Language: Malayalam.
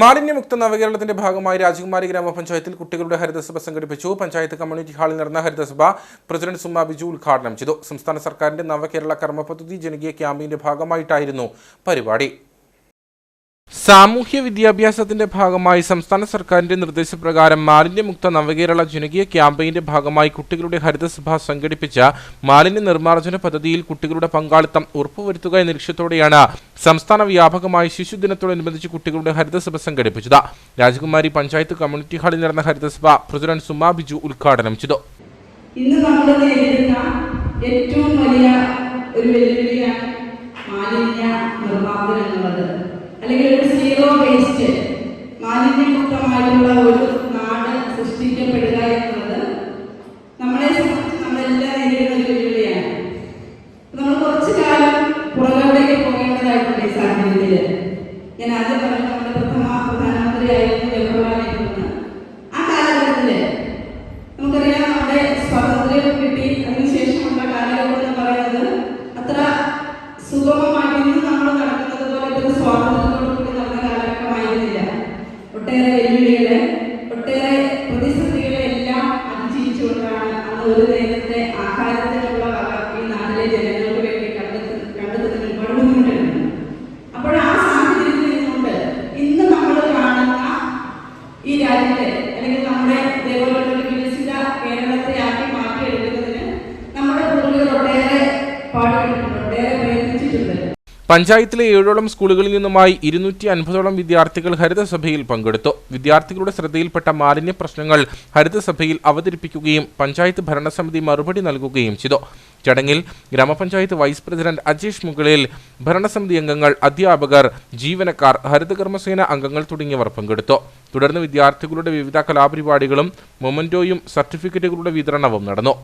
മാലിന്യമുക്ത നവകേരളത്തിന്റെ ഭാഗമായി രാജകുമാരി ഗ്രാമപഞ്ചായത്തിൽ കുട്ടികളുടെ ഹരിതസഭ സംഘടിപ്പിച്ചു. പഞ്ചായത്ത് കമ്മ്യൂണിറ്റി ഹാളിൽ നടന്ന ഹരിതസഭ പ്രസിഡന്റ് സുമ ബിജു ഉദ്ഘാടനം ചെയ്തു. സംസ്ഥാന സർക്കാരിന്റെ നവകേരള കർമ്മ പദ്ധതി ജനകീയ ക്യാമ്പയിന്റെ ഭാഗമായിട്ടായിരുന്നു പരിപാടി. സാമൂഹ്യ വിദ്യാഭ്യാസത്തിന്റെ ഭാഗമായി സംസ്ഥാന സർക്കാരിന്റെ നിർദ്ദേശപ്രകാരം മാലിന്യമുക്ത നവകേരള ജനകീയ ക്യാമ്പയിന്റെ ഭാഗമായി കുട്ടികളുടെ ഹരിതസഭ സംഘടിപ്പിച്ച മാലിന്യ നിർമ്മാർജന പദ്ധതിയിൽ കുട്ടികളുടെ പങ്കാളിത്തം ഉറപ്പുവരുത്തുക എന്ന ലക്ഷ്യത്തോടെയാണ് സംസ്ഥാന വ്യാപകമായി ശിശുദിനത്തോടനുബന്ധിച്ച് കുട്ടികളുടെ ഹരിതസഭ സംഘടിപ്പിച്ചത്. രാജകുമാരി പഞ്ചായത്ത് കമ്മ്യൂണിറ്റി ഹാളിൽ നടന്ന ഹരിതസഭ പ്രസിഡന്റ് സുമാ ബിജു ഉദ്ഘാടനം ചെയ്തു. ഏറ്റവും വലിയ ഒരു വെല്ലുവിളിയാണ് മാലിന്യ നിർമ്മാർജനം എന്നുള്ളത്. അല്ലെങ്കിൽ ഒരു സീറോ വേസ്റ്റ് മാലിന്യമുക്തമായിട്ടുള്ള ഒരു നാട് സൃഷ്ടിക്കപ്പെടുക എന്നുള്ളത് നമ്മളെ സംബന്ധിച്ച് നമ്മളെല്ലാം നേരിടുന്ന ഒരു വെല്ലുവിളിയാണ് നമ്മൾ കുറച്ചു കാലം പുറകോട്ടേക്ക് പോകേണ്ടതായിട്ടുണ്ട് ഈ സാഹചര്യത്തിൽ ഒട്ടേറെ വെല്ലുവിളികളെ ഒട്ടേറെ പ്രതിസന്ധികളെ എല്ലാം അതിജീവിച്ചുകൊണ്ടാണ് അന്ന് ഒരു നേരത്തെ ആഹാരത്തിനുള്ള വക ഈ നാട്ടിലെ ജനങ്ങൾക്ക് വേണ്ടി കണ്ടെത്തി കണ്ടെത്തുന്നതിന് ഒരുപാട് ബുദ്ധിമുട്ടുണ്ട് അപ്പോൾ ആ സാഹചര്യത്തിൽ നിന്നുകൊണ്ട് ഇന്ന് നമ്മൾ കാണുന്ന ഈ രാജ്യത്തെ അല്ലെങ്കിൽ നമ്മുടെ പഞ്ചായത്തിലെ ഏഴോളം സ്കൂളുകളിൽ നിന്നുമായി ഇരുന്നൂറ്റി അൻപതോളം വിദ്യാർത്ഥികൾ ഹരിതസഭയിൽ പങ്കെടുത്തു. വിദ്യാർത്ഥികളുടെ ശ്രദ്ധയിൽപ്പെട്ട മാലിന്യ പ്രശ്നങ്ങൾ ഹരിതസഭയിൽ അവതരിപ്പിക്കുകയും പഞ്ചായത്ത് ഭരണസമിതി മറുപടി നൽകുകയും ചെയ്തു. ചടങ്ങിൽ ഗ്രാമപഞ്ചായത്ത് വൈസ് പ്രസിഡന്റ് അജീഷ് മുകളിൽ ഭരണസമിതി അംഗങ്ങൾ അധ്യാപകർ ജീവനക്കാർ ഹരിതകർമ്മസേന അംഗങ്ങൾ തുടങ്ങിയവർ പങ്കെടുത്തു. തുടർന്ന് വിദ്യാർത്ഥികളുടെ വിവിധ കലാപരിപാടികളും മൊമന്റോയും സർട്ടിഫിക്കറ്റുകളുടെ വിതരണവും നടന്നു.